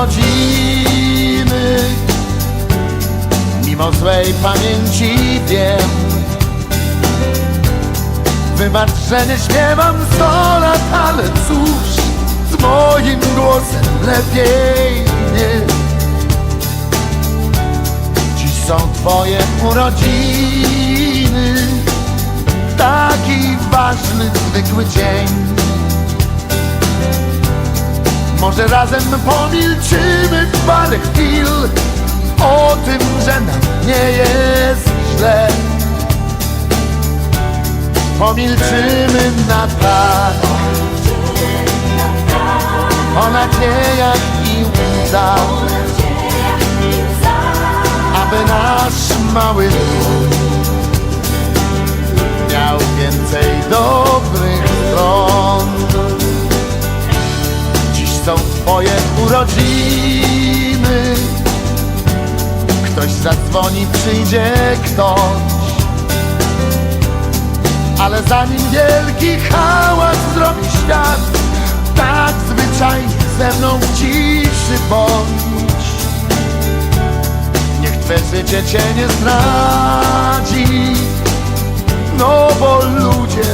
urodziny Mimo złej pamięci wiem Wybacz, że nie śpiewam sto lat, ale cóż Z moim głosem lepiej nie. Dziś są twoje urodziny Taki ważny, zwykły dzień Może razem pomilczymy parę chwil O tym, że nam nie jest źle. Pomilczymy na tak O nadziejach i łzach Aby nasz mały Miał więcej dobrych urodziny Ktoś zadzwoni, przyjdzie ktoś. Ale zanim wielki hałas zrobi świat Tak zwyczajnie ze mną w ciszy bądź. Niech twe życie cię nie zdradzi No bo ludzie,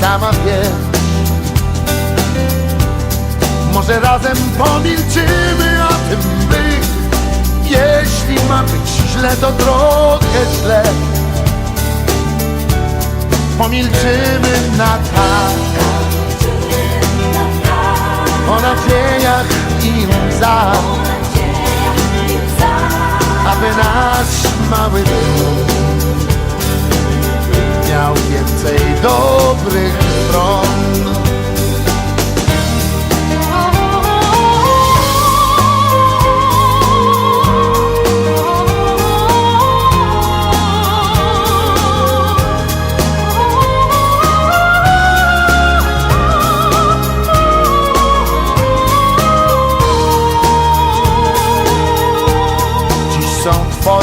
sama wiesz Może razem pomilczymy o tym by Jeśli ma być źle, to trochę źle. Pomilczymy na tak. O nadziejach i łzach Aby nasz mały dom Miał więcej dobrych stron